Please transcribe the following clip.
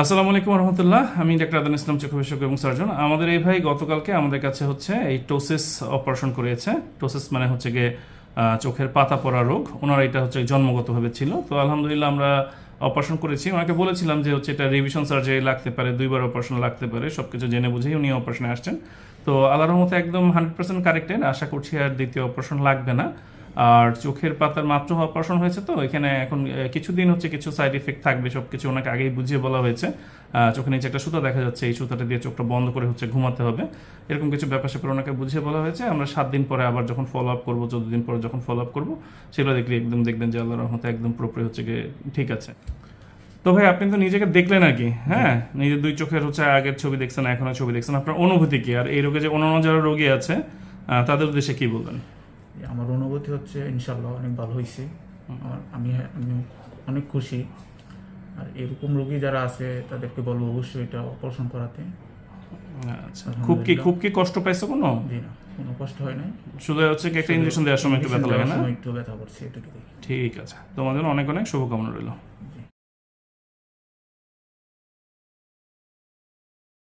আসসালামু আলাইকুম রহমতুল্লাহ। আমি ডাক্তার আদান ইসলাম চক্ষু বিশেষজ্ঞ এবং সার্জন। আমাদের এই ভাই গতকালকে আমাদের কাছে হচ্ছে এই টোসিস অপারেশন করিয়েছে। টোসিস মানে হচ্ছে গিয়ে চোখের পাতা পড়া রোগ। ওনার এটা হচ্ছে জন্মগতভাবে ছিল। তো আলহামদুলিল্লাহ আমরা অপারেশন করেছি। ওনাকে বলেছিলাম যে হচ্ছে এটা রিভিশন সার্জারি লাগতে পারে, দুইবার অপারেশন লাগতে পারে সব কিছু জেনে বুঝেই উনি অপারেশনে আসছেন। তো আল্লাহর রহমতে একদম হান্ড্রেড পার্সেন্ট কারেক্টেড আশা করছি আর দ্বিতীয় অপারেশন লাগবে না। আর চোখের পাতার মাত্র অপারেশন হয়েছে তো, এখানে এখন কিছুদিন হচ্ছে কিছু সাইড ইফেক্ট থাকবে সব কিছু ওনাকে আগেই বুঝিয়ে বলা হয়েছে। চোখের নিচে একটা সুতা দেখা যাচ্ছে, এই সুতাটা দিয়ে চোখটা বন্ধ করে হচ্ছে ঘুমাতে হবে। এরকম কিছু ব্যাপার স্যাপার ওনাকে বুঝিয়ে বলা হয়েছে। আমরা সাত দিন পরে আবার যখন ফলো আপ করব, চোদ্দ দিন পরে যখন ফলো আপ করব, সেগুলো দেখলে একদম দেখবেন যে আল্লাহর রহমতে একদম পুরোপুরি হচ্ছে গিয়ে ঠিক আছে। তো ভাই, আপনি তো নিজেকে দেখলেন আর কি হ্যাঁ? নিজের দুই চোখের হচ্ছে আগের ছবি দেখছেন এখনও ছবি দেখছেন, আপনার অনুভূতি কি? আর এই রোগে যে অন্যান্য যারা রোগী আছে তাদের উদ্দেশ্যে কি বলবেন? আমার অনুভূতি হচ্ছে ইনশাল্লাহ অনেক ভালো হয়েছে আমার আমি আমি অনেক খুশি। আর এরকম রোগী যারা আছে তাদেরকে বলব অবশ্যই এটা অপারেশন করাতে। আচ্ছা। খুব কি খুব কি কষ্ট পাইছো কোনো? জি না কোনো কষ্ট হয় নাই। শুধু হচ্ছে কি একটা ইঞ্জেকশন দেওয়ার সময় একটু ব্যথা লাগে না? একটু ব্যথা করছে এটুকুই ঠিক আছে। তোমাদের অনেক অনেক শুভকামনা রইল।